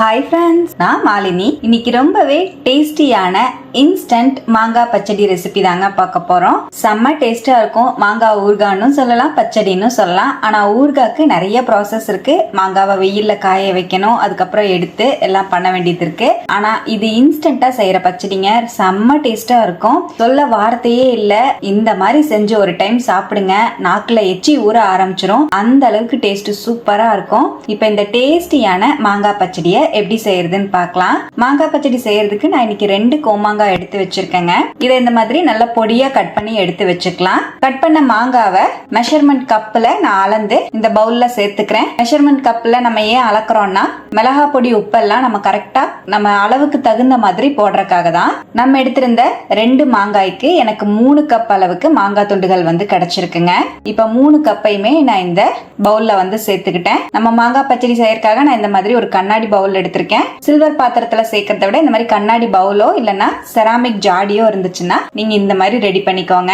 Hi friends நான் மாலினி. இன்னைக்கு ரொம்பவே டேஸ்டியான இன்ஸ்டன்ட் மாங்காய் பச்சடி ரெசிபி தாங்க பார்க்க போறோம். செம்ம டேஸ்டா இருக்கும். மாங்காய் ஊர்கான்னு சொல்லலாம் பச்சடின்னு சொல்லலாம். ஆனா ஊறுகாய்க்கு நிறைய ப்ராசஸ் இருக்கு. மாங்காவை வெயில்ல காய வைக்கணும். அதுக்கப்புறம் எடுத்து எல்லாம் பண்ண வேண்டியது இருக்கு. ஆனா இது இன்ஸ்டன்டா செய்யற பச்சடிங்க. செம்ம டேஸ்டா இருக்கும். சொல்ல வார்த்தையே இல்ல. இந்த மாதிரி செஞ்சு ஒரு டைம் சாப்பிடுங்க. நாக்குல எச்சி ஊற ஆரம்பிச்சிரும். அந்த அளவுக்கு டேஸ்ட் சூப்பரா இருக்கும். இப்போ இந்த டேஸ்டியான மாங்காய் பச்சடியை எப்படி செய்யறதுன்னு பார்க்கலாம். மாங்காய் பச்சடி செய்யறதுக்கு நான் இன்னைக்கு ரெண்டு மாங்காய் எடுத்து வச்சிருக்கேங்க. இதை இந்த மாதிரி நல்லா பொடியா கட் பண்ணி எடுத்து வச்சுக்கலாம். கட் பண்ண மாங்காவை மெஷர்மெண்ட் கப்ல நான் அளந்து இந்த பவுல்ல சேர்த்துக்கிறேன். மெஷர்மெண்ட் கப்ல நம்ம ஏன் அளக்குறோம்னா மிளகா பொடி உப்பெல்லாம் நம்ம கரெக்டா நம்ம அளவுக்கு தகுந்த மாதிரி போடுறதுக்காக தான் நம்ம எடுத்திருந்த ரெண்டு மாங்காய்க்கு எனக்கு மூணு கப் அளவுக்கு மாங்காய் துண்டுகள் வந்து கிடைச்சிருக்குங்க. இப்ப மூணு கப்பையுமே நான் இந்த பவுல்ல வந்து சேர்த்துக்கிட்டேன். நம்ம மாங்காய் பச்சடி செய்யறதுக்காக நான் இந்த மாதிரி ஒரு கண்ணாடி பவுல் எடுத்திருக்கேன். சில்வர் பாத்திரத்துல சேர்க்கறத விட இந்த மாதிரி கண்ணாடி பவுலோ இல்லைன்னா செராமிக் ஜாடியோ இருந்துச்சுன்னா நீங்க இந்த மாதிரி ரெடி பண்ணிக்கோங்க.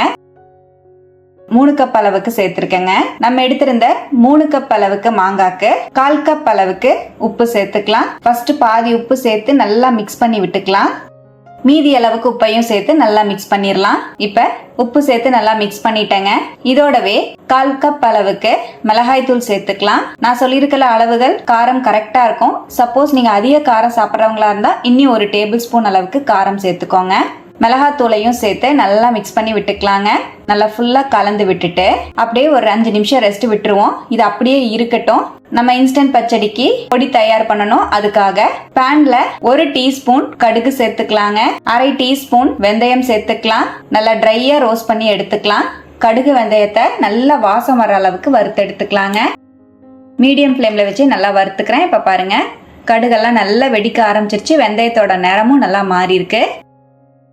மூணு கப் அளவுக்கு சேர்த்துருக்கேங்க. நம்ம எடுத்திருந்த மூணு கப் அளவுக்கு மாங்காக்கு கால் கப் அளவுக்கு உப்பு சேர்த்துக்கலாம். ஃபர்ஸ்ட் பாதி உப்பு சேர்த்து நல்லா மிக்ஸ் பண்ணி விட்டுக்கலாம். மீதி அளவுக்கு உப்பையும் சேர்த்து நல்லா மிக்ஸ் பண்ணிடலாம் இப்ப உப்பு சேர்த்து நல்லா மிக்ஸ் பண்ணிட்டேங்க. இதோடவே கால் கப் அளவுக்கு மிளகாய் தூள் சேர்த்துக்கலாம். நான் சொல்லியிருக்கிற அளவுகள் காரம் கரெக்டா இருக்கும். சப்போஸ் நீங்க அதிக காரம் சாப்பிட்றவங்களா இருந்தா இன்னும் ஒரு டேபிள் ஸ்பூன் அளவுக்கு காரம் சேர்த்துக்கோங்க. மிளகாத்தூளையும் சேர்த்து நல்லா மிக்ஸ் பண்ணி விட்டுக்கலாங்க. நல்லா ஃபுல்லாக கலந்து விட்டுட்டு அப்படியே ஒரு அஞ்சு நிமிஷம் ரெஸ்ட் விட்டுருவோம். இது அப்படியே இருக்கட்டும். நம்ம இன்ஸ்டன்ட் பச்சடிக்கு பொடி தயார் பண்ணணும். அதுக்காக பேன்ல ஒரு டீஸ்பூன் கடுகு சேர்த்துக்கலாங்க. அரை டீஸ்பூன் வெந்தயம் சேர்த்துக்கலாம். நல்லா ட்ரையா ரோஸ்ட் பண்ணி எடுத்துக்கலாம். கடுகு வெந்தயத்தை நல்லா வாசம் வர அளவுக்கு வறுத்து எடுத்துக்கலாங்க. மீடியம் ஃப்ளேம்ல வச்சு நல்லா வறுத்துக்கிறேன். இப்போ பாருங்க கடுகெல்லாம் நல்லா வெடிக்க ஆரம்பிச்சிருச்சு. வெந்தயத்தோட நிறமும் நல்லா மாறி இருக்கு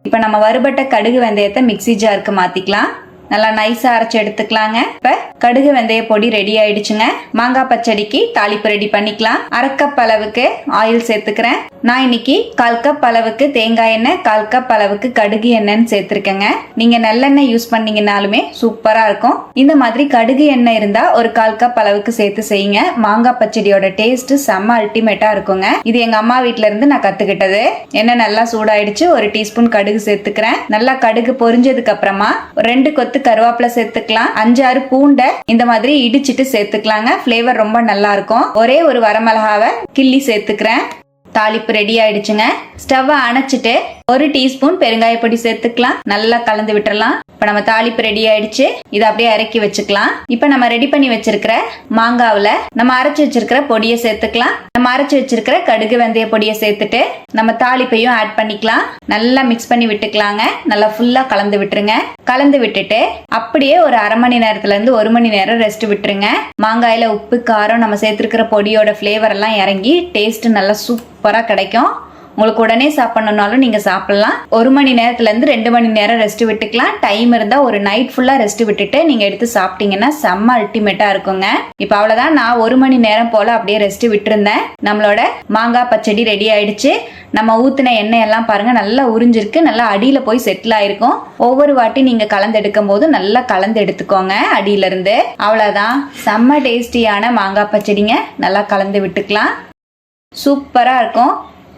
இப்போ நம்ம வறுபட்ட கடுகு வெந்தயத்தை மிக்ஸி ஜாருக்கு மாத்திக்கலாம். நல்லா நைஸா அரைச்சு எடுத்துக்கலாங்க. இப்ப கடுகு வெந்தய பொடி ரெடி ஆயிடுச்சுங்க. மாங்காய் பச்சடிக்கு தாளிப்பு ரெடி பண்ணிக்கலாம். அரை கப் அளவுக்கு ஆயில் சேர்த்துக்கிறேன். நான் இன்னைக்கு கால் கப் அளவுக்கு தேங்காய் எண்ணெய் கால் கப் அளவுக்கு கடுகு எண்ணெய்னு சேர்த்துருக்கேங்க. நீங்க நல்லெண்ணெய் யூஸ் பண்ணீங்கனாலுமே சூப்பரா இருக்கும். இந்த மாதிரி கடுகு எண்ணெய் இருந்தா ஒரு கால் கப் அளவுக்கு சேர்த்து செய்யுங்க. மாங்காய் பச்சடியோட டேஸ்ட் செம்ம அல்டிமேட்டா இருக்குங்க. இது எங்க அம்மா வீட்ல இருந்து நான் கத்துக்கிட்டது. எண்ணெய் நல்லா சூடாயிடுச்சு. ஒரு டீஸ்பூன் கடுகு சேர்த்துக்கிறேன். நல்லா கடுகு பொரிஞ்சதுக்கு அப்புறமா ரெண்டு கொத்து கருவேப்பிலை சேர்த்துக்கலாம். அஞ்சாறு பூண்டை இந்த மாதிரி இடிச்சிட்டு சேர்த்துக்கலாங்க. ஃப்ளேவர் ரொம்ப நல்லா இருக்கும் ஒரே ஒரு வரமிளகாவை கிள்ளி சேர்த்துக்கிறேன். தாளிப்பு ரெடி ஆயிடுச்சுங்க. ஸ்டவ்வை அணைச்சிட்டு ஒரு டீஸ்பூன் பெருங்காய பொடி சேர்த்துக்கலாம். நல்லா கலந்து விட்டுறலாம். இப்போ நம்ம தாளிப்பு ரெடி ஆயிடுச்சு. இதை அப்படியே இறக்கி வச்சுக்கலாம். இப்போ நம்ம ரெடி பண்ணி வச்சிருக்கிற மாங்காவில் நம்ம அரைச்சி வச்சிருக்கிற பொடியை சேர்த்துக்கலாம். நம்ம அரைச்சி வச்சிருக்கிற கடுகு வெந்தய பொடியை சேர்த்துட்டு நம்ம தாளிப்பையும் ஆட் பண்ணிக்கலாம். நல்லா மிக்ஸ் பண்ணி விட்டுக்கலாங்க. நல்லா ஃபுல்லாக கலந்து விட்டுருங்க. கலந்து விட்டுட்டு அப்படியே ஒரு அரை மணி நேரத்துல இருந்து ஒரு மணி நேரம் ரெஸ்ட் விட்டுருங்க. மாங்காயில உப்பு காரம் நம்ம சேர்த்திருக்கிற பொடியோட ஃபிளேவர் எல்லாம் இறங்கி டேஸ்ட் நல்லா சூப்பராக கிடைக்கும். உங்களுக்கு உடனே சாப்பிடணும்னாலும் நீங்க சாப்பிடலாம். ஒரு மணி நேரத்துல இருந்து ரெண்டு மணி நேரம் ரெஸ்ட் விட்டுக்கலாம். டைம் இருந்தா ஒரு நைட் ஃபுல்லா ரெஸ்ட் விட்டுட்டு நீங்க எடுத்து சாப்பிட்டீங்கன்னா செம்ம அல்டிமேட்டா இருக்குங்க. இப்போ அவ்வளவுதான். நான் ஒரு மணி நேரம் போல அப்படியே ரெஸ்ட் விட்டுருந்தேன். நம்மளோட மாங்காய் பச்சடி ரெடி ஆயிடுச்சு. நம்ம ஊத்துன எண்ணெய் எல்லாம் பாருங்க நல்லா உறிஞ்சிருக்கு. நல்லா அடியில போய் செட்டில் ஆயிருக்கும். ஒவ்வொரு வாட்டி நீங்க கலந்தெடுக்கும் போது நல்லா கலந்து எடுத்துக்கோங்க அடியில இருந்து. அவ்வளவுதான். செம்ம டேஸ்டியான மாங்காய் பச்சடிங்க. நல்லா கலந்து விட்டுக்கலாம். சூப்பரா இருக்கும்.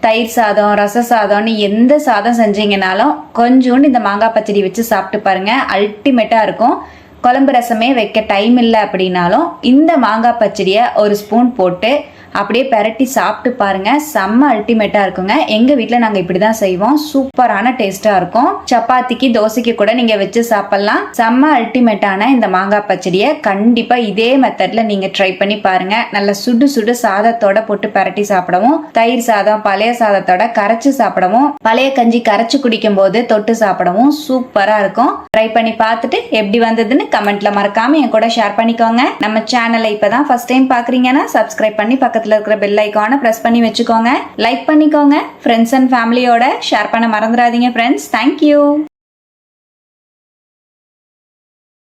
தயிர் சாதம் ரச சாதம்னு எந்த சாதம் செஞ்சீங்கனாலும் கொஞ்சோண்டு இந்த மாங்காய் பச்சடி வச்சு சாப்பிட்டு பாருங்கள் அல்டிமேட்டாக இருக்கும். குழம்பு ரசமே வைக்க டைம் இல்லை அப்படின்னாலும் இந்த மாங்காய் பச்சடியை ஒரு ஸ்பூன் போட்டு அப்படியே பெரட்டி சாப்பிட்டு பாருங்க. செம்ம அல்டிமேட்டா இருக்குங்க. எங்க வீட்டில் நாங்கள் இப்படி தான் செய்வோம். சூப்பரான டேஸ்டா இருக்கும். சப்பாத்திக்கு தோசைக்கு கூட நீங்க வச்சு சாப்பிடலாம். செம்ம அல்டிமேட்டான இந்த மாங்காய் பச்சடியை கண்டிப்பா இதே மெத்தட்ல நீங்க ட்ரை பண்ணி பாருங்க. நல்ல சுடு சுடு சாதத்தோட போட்டு பெரட்டி சாப்பிடவும் தயிர் சாதம் பழைய சாதத்தோட கரைச்சு சாப்பிடவும் பழைய கஞ்சி கரைச்சு குடிக்கும் போது தொட்டு சாப்பிடவும் சூப்பரா இருக்கும். ட்ரை பண்ணி பார்த்துட்டு எப்படி வந்ததுன்னு கமெண்ட்ல மறக்காம என் கூட ஷேர் பண்ணிக்கோங்க. நம்ம சேனலை இப்பதான் ஃபர்ஸ்ட் டைம் பாக்குறீங்கன்னா சப்ஸ்கிரைப் பண்ணி பக்கத்து பக்கத்துல இருக்கிற பெல் ஐக்கானை பிரஸ் பண்ணி வச்சுக்கோங்க. லைக் பண்ணிக்கோங்க. ஃப்ரெண்ட்ஸ் அண்ட் ஃபேமிலியோட ஷேர் பண்ண மறந்துடாதீங்க ஃப்ரெண்ட்ஸ் தேங்க்யூ